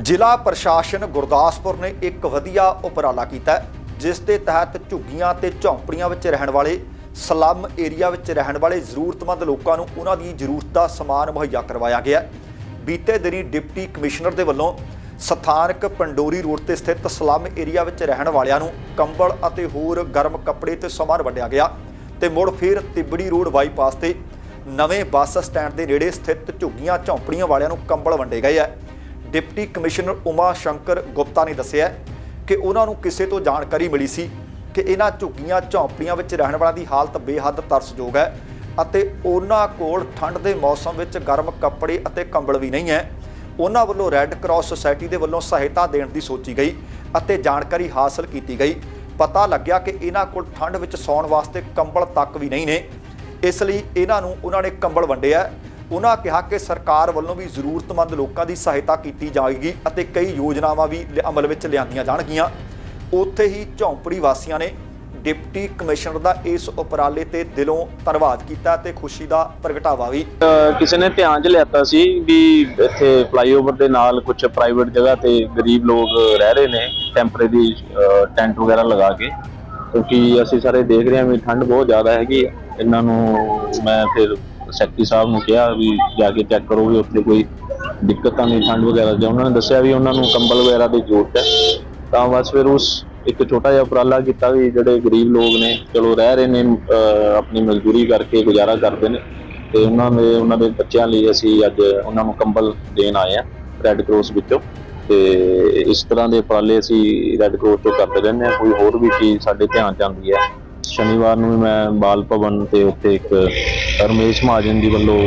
ਜ਼ਿਲ੍ਹਾ ਪ੍ਰਸ਼ਾਸਨ ਗੁਰਦਾਸਪੁਰ ਨੇ ਇੱਕ ਵਧੀਆ ਉਪਰਾਲਾ ਕੀਤਾ ਜਿਸ ਦੇ ਤਹਿਤ ਝੁੱਗੀਆਂ ਤੇ ਝੌਂਪੜੀਆਂ ਵਿੱਚ ਰਹਿਣ ਵਾਲੇ, ਸਲਮ ਏਰੀਆ ਵਿੱਚ ਰਹਿਣ ਵਾਲੇ ਜ਼ਰੂਰਤਮੰਦ ਲੋਕਾਂ ਨੂੰ ਉਹਨਾਂ ਦੀ ਜ਼ਰੂਰਤ ਦਾ ਸਮਾਨ ਮੁਹੱਈਆ ਕਰਵਾਇਆ ਗਿਆ ਬੀਤੇ ਦਿਨੀ ਡਿਪਟੀ ਕਮਿਸ਼ਨਰ ਦੇ ਵੱਲੋਂ ਸਥਾਨਕ ਪੰਡੋਰੀ ਰੋਡ ਤੇ ਸਥਿਤ ਸਲਮ ਏਰੀਆ ਵਿੱਚ ਰਹਿਣ ਵਾਲਿਆਂ ਨੂੰ ਕੰਬਲ ਅਤੇ ਹੋਰ ਗਰਮ ਕੱਪੜੇ ਤੇ ਸਮਾਨ ਵੰਡਿਆ ਗਿਆ ਤੇ ਮੁੜ ਫਿਰ ਤਿੱਬੜੀ ਰੋਡ ਬਾਈਪਾਸ ਤੇ ਨਵੇਂ ਬੱਸ ਸਟੈਂਡ ਦੇ ਨੇੜੇ ਸਥਿਤ ਝੁੱਗੀਆਂ, ਝੌਂਪੜੀਆਂ ਵਾਲਿਆਂ ਨੂੰ ਕੰਬਲ ਵੰਡੇ ਗਏ ਹੈ। ਡਿਪਟੀ ਕਮਿਸ਼ਨਰ ਉਮਾ ਸ਼ੰਕਰ ਗੁਪਤਾ ਨੇ ਦੱਸਿਆ ਕਿ ਉਹਨਾਂ ਨੂੰ ਕਿਸੇ ਤੋਂ ਜਾਣਕਾਰੀ ਮਿਲੀ ਸੀ ਕਿ ਇਹਨਾਂ ਝੁੱਗੀਆਂ ਝੌਂਪੜੀਆਂ ਵਿੱਚ ਰਹਿਣ ਵਾਲਿਆਂ ਦੀ ਹਾਲਤ ਬੇਹੱਦ ਤਰਸਯੋਗ ਹੈ ਅਤੇ ਉਹਨਾਂ ਕੋਲ ਠੰਡ ਦੇ ਮੌਸਮ ਵਿੱਚ ਗਰਮ ਕੱਪੜੇ ਅਤੇ ਕੰਬਲ ਵੀ ਨਹੀਂ ਹੈ। ਉਹਨਾਂ ਵੱਲੋਂ ਰੈੱਡ ਕਰਾਸ ਸੁਸਾਇਟੀ ਦੇ ਵੱਲੋਂ ਸਹਾਇਤਾ ਦੇਣ ਦੀ ਸੋਚੀ ਗਈ ਅਤੇ ਜਾਣਕਾਰੀ ਹਾਸਲ ਕੀਤੀ ਗਈ। ਪਤਾ ਲੱਗਿਆ ਕਿ ਇਹਨਾਂ ਕੋਲ ਠੰਡ ਵਿੱਚ ਸੌਣ ਵਾਸਤੇ ਕੰਬਲ ਤੱਕ ਵੀ ਨਹੀਂ ਨੇ। ਇਸ ਲਈ ਇਹਨਾਂ ਨੂੰ ਉਹਨਾਂ ਨੇ ਕੰਬਲ ਵੰਡਿਆ। ਉਹਨਾਂ ਕਿਹਾ ਕਿ ਸਰਕਾਰ ਵੱਲੋਂ ਵੀ ਜ਼ਰੂਰਤਮੰਦ ਲੋਕਾਂ ਦੀ ਸਹਾਇਤਾ ਕੀਤੀ ਜਾਵੇਗੀ ਅਤੇ ਕਈ ਯੋਜਨਾਵਾਂ ਵੀ ਅਮਲ ਵਿੱਚ ਲਿਆਂਦੀਆਂ ਜਾਣਗੀਆਂ। ਉੱਥੇ ਹੀ ਝੌਂਪੜੀ ਵਾਸੀਆਂ ਨੇ ਡਿਪਟੀ ਕਮਿਸ਼ਨਰ ਦਾ ਇਸ ਉਪਰਾਲੇ ਤੇ ਦਿਲੋਂ ਧੰਨਵਾਦ ਕੀਤਾ ਤੇ ਖੁਸ਼ੀ ਦਾ ਪ੍ਰਗਟਾਵਾ ਵੀ। ਕਿਸੇ ਨੇ ਧਿਆਨ ਚ ਲਿਆਤਾ ਸੀ ਵੀ ਇੱਥੇ ਫਲਾਈਓਵਰ ਦੇ ਨਾਲ ਕੁਝ ਪ੍ਰਾਈਵੇਟ ਜਗ੍ਹਾ ਤੇ ਗਰੀਬ ਲੋਕ ਰਹਿ ਰਹੇ ਨੇ, ਟੈਂਪਰੇਰੀ ਟੈਂਟ ਵਗੈਰਾ ਲਗਾ ਕੇ। ਕਿਉਂਕਿ ਅਸੀਂ ਸਾਰੇ ਦੇਖ ਰਹੇ ਹਾਂ ਵੀ ਠੰਡ ਬਹੁਤ ਜ਼ਿਆਦਾ ਹੈਗੀ ਇਹਨਾਂ ਨੂੰ ਮੈਂ ਫਿਰ ਸੈਕਟਰੀ ਸਾਹਿਬ ਨੂੰ ਕਿਹਾ ਵੀ ਜਾ ਕੇ ਚੈੱਕ ਕਰੋ ਵੀ ਉੱਥੇ ਕੋਈ ਦਿੱਕਤ ਤਾਂ ਨਹੀਂ, ਠੰਡ ਵਗੈਰਾ ਦੀ। ਉਹਨਾਂ ਨੇ ਦੱਸਿਆ ਵੀ ਉਹਨਾਂ ਨੂੰ ਕੰਬਲ ਵਗੈਰਾ ਦੀ ਜ਼ਰੂਰਤ ਹੈ। ਤਾਂ ਬਸ ਫਿਰ ਉਸ ਇੱਕ ਛੋਟਾ ਜਿਹਾ ਉਪਰਾਲਾ ਕੀਤਾ ਵੀ ਜਿਹੜੇ ਗਰੀਬ ਲੋਕ ਨੇ, ਚਲੋ ਰਹਿ ਰਹੇ ਨੇ ਆਪਣੀ ਮਜ਼ਦੂਰੀ ਕਰਕੇ ਗੁਜ਼ਾਰਾ ਕਰਦੇ ਨੇ। ਤੇ ਉਹਨਾਂ ਦੇ ਉਹਨਾਂ ਦੇ ਬੱਚਿਆਂ ਲਈ ਅਸੀਂ ਅੱਜ ਉਹਨਾਂ ਨੂੰ ਕੰਬਲ ਦੇਣ ਆਏ ਆ ਰੈੱਡ ਕਰਾਸ ਵਿੱਚੋਂ। ਤੇ ਇਸ ਤਰ੍ਹਾਂ ਦੇ ਉਪਰਾਲੇ ਅਸੀਂ ਰੈੱਡ ਕਰਾਸ ਤੋਂ ਕਰਦੇ ਰਹਿੰਦੇ ਹਾਂ। ਕੋਈ ਹੋਰ ਵੀ ਚੀਜ਼ ਸਾਡੇ ਧਿਆਨ ਚ ਆਉਂਦੀ ਹੈ। ਸ਼ਨੀਵਾਰ ਨੂੰ ਵੀ ਮੈਂ ਬਾਲ ਭਵਨ ਤੇ ਉੱਥੇ ਇੱਕ ਰਮੇਸ਼ ਮਹਾਜਨ ਜੀ ਵੱਲੋਂ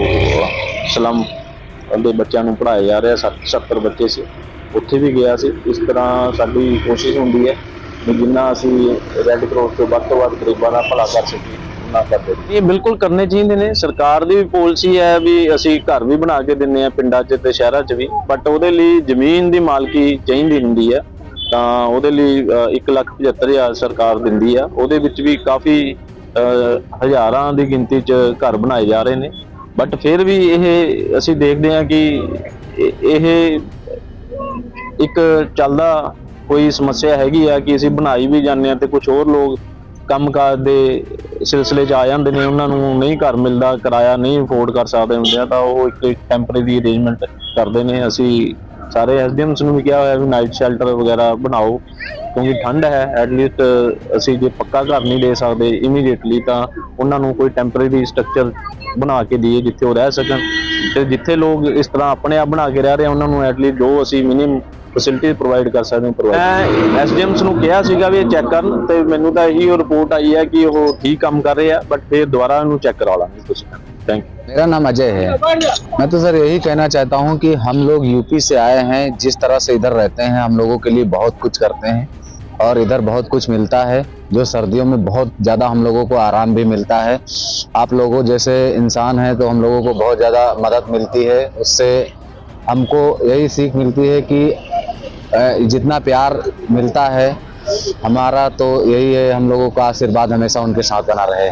ਸਲਮ ਦੇ ਬੱਚਿਆਂ ਨੂੰ ਪੜ੍ਹਾਇਆ ਜਾ ਰਿਹਾ 70 ਬੱਚੇ ਸੀ। ਉੱਥੇ ਵੀ ਗਿਆ ਸੀ। ਇਸ ਤਰ੍ਹਾਂ ਸਾਡੀ ਕੋਸ਼ਿਸ਼ ਹੁੰਦੀ ਹੈ ਵੀ ਜਿੰਨਾ ਅਸੀਂ ਰੈੱਡ ਕਰਾਸ ਤੋਂ ਵੱਧ ਤੋਂ ਵੱਧ ਗਰੀਬਾਂ ਦਾ ਭਲਾ ਕਰ ਸਕੀਏ ਉਹਨਾਂ ਕਰਦੇ ਇਹ ਬਿਲਕੁਲ ਕਰਨੇ ਚਾਹੀਦੇ ਨੇ। ਸਰਕਾਰ ਦੀ ਵੀ ਪਾਲਿਸੀ ਹੈ ਵੀ ਅਸੀਂ ਘਰ ਵੀ ਬਣਾ ਕੇ ਦਿੰਨੇ ਆ ਪਿੰਡਾਂ 'ਚ ਤੇ ਸ਼ਹਿਰਾਂ 'ਚ ਵੀ। ਬਟ ਉਹਦੇ ਲਈ ਜ਼ਮੀਨ ਦੀ ਮਾਲਕੀ ਚਾਹੀਦੀ ਹੁੰਦੀ ਹੈ। ਤਾਂ ਉਹਦੇ ਲਈ 175000 ਸਰਕਾਰ ਦਿੰਦੀ ਆ। ਉਹਦੇ ਵਿੱਚ ਵੀ ਕਾਫੀ ਅਹ, ਹਜ਼ਾਰਾਂ ਦੀ ਗਿਣਤੀ 'ਚ ਘਰ ਬਣਾਏ ਜਾ ਰਹੇ ਨੇ। ਬਟ ਫਿਰ ਵੀ ਇਹ ਅਸੀਂ ਦੇਖਦੇ ਹਾਂ ਕਿ ਇਹ- ਇੱਕ ਚੱਲਦਾ ਕੋਈ ਸਮੱਸਿਆ ਹੈਗੀ ਆ ਕਿ ਅਸੀਂ ਬਣਾਈ ਵੀ ਜਾਂਦੇ ਆ ਤੇ ਕੁਝ ਹੋਰ ਲੋਕ ਕੰਮਕਾਜ ਦੇ ਸਿਲਸਿਲੇ 'ਚ ਆ ਜਾਂਦੇ ਨੇ ਉਹਨਾਂ ਨੂੰ ਨਹੀਂ ਘਰ ਮਿਲਦਾ ਕਿਰਾਇਆ ਨਹੀਂ ਅਫੋਰਡ ਕਰ ਸਕਦੇ ਹੁੰਦੇ ਆ ਤਾਂ ਉਹ ਇੱਕ ਟੈਂਪਰੇਰੀ ਅਰੇਂਜਮੈਂਟ ਕਰਦੇ ਨੇ। ਅਸੀਂ ਸਾਰੇ ਐਸਡੀਐਮਸ ਨੂੰ ਵੀ ਕਿਹਾ ਹੋਇਆ ਵੀ ਨਾਈਟ ਸ਼ੈਲਟਰ ਵਗੈਰਾ ਬਣਾਓ, ਕਿਉਂਕਿ ਠੰਡ ਹੈ ਐਟਲੀਸਟ ਅਸੀਂ ਜੇ ਪੱਕਾ ਘਰ ਨਹੀਂ ਦੇ ਸਕਦੇ ਇਮੀਡੀਏਟਲੀ ਤਾਂ ਉਹਨਾਂ ਨੂੰ ਕੋਈ ਟੈਂਪਰੇਰੀ ਸਟਰਕਚਰ ਬਣਾ ਕੇ ਦਈਏ ਜਿੱਥੇ ਉਹ ਰਹਿ ਸਕਣ। ਤੇ ਜਿੱਥੇ ਲੋਕ ਇਸ ਤਰ੍ਹਾਂ ਆਪਣੇ ਆਪ ਬਣਾ ਕੇ ਰਹਿ ਰਹੇ ਆ, ਉਹਨਾਂ ਨੂੰ ਐਟਲੀਸਟ ਜੋ ਅਸੀਂ ਮਿਨੀਮਮ ਫੈਸਿਲਿਟੀ ਪ੍ਰੋਵਾਈਡ ਕਰ ਸਕਦੇ ਹਾਂ ਪ੍ਰੋਵਾਈਡ ਮੈਂ ਐਸਡੀਐਮਸ ਨੂੰ ਕਿਹਾ ਸੀਗਾ ਵੀ ਇਹ ਚੈੱਕ ਕਰਨ ਤੇ ਮੈਨੂੰ ਤਾਂ ਇਹੀ ਰਿਪੋਰਟ ਆਈ ਹੈ ਕਿ ਉਹ ਠੀਕ ਕੰਮ ਕਰ ਰਹੇ ਆ ਬਟ ਫਿਰ ਦੁਬਾਰਾ ਇਹਨੂੰ ਚੈੱਕ ਕਰਾ ਲਾਂਗੇ ਤੁਸੀਂ। थैंक यू मेरा नाम अजय है। मैं तो सर यही कहना चाहता हूँ कि हम लोग यूपी से आए हैं, जिस तरह से इधर रहते हैं, हम लोगों के लिए बहुत कुछ करते हैं और इधर बहुत कुछ मिलता है, जो सर्दियों में बहुत ज़्यादा हम लोगों को आराम भी मिलता है। आप लोगों जैसे इंसान हैं तो हम लोगों को बहुत ज़्यादा मदद मिलती है। उससे हमको यही सीख मिलती है कि जितना प्यार मिलता है, हमारा तो यही है, हम लोगों का आशीर्वाद हमेशा उनके साथ बना रहे।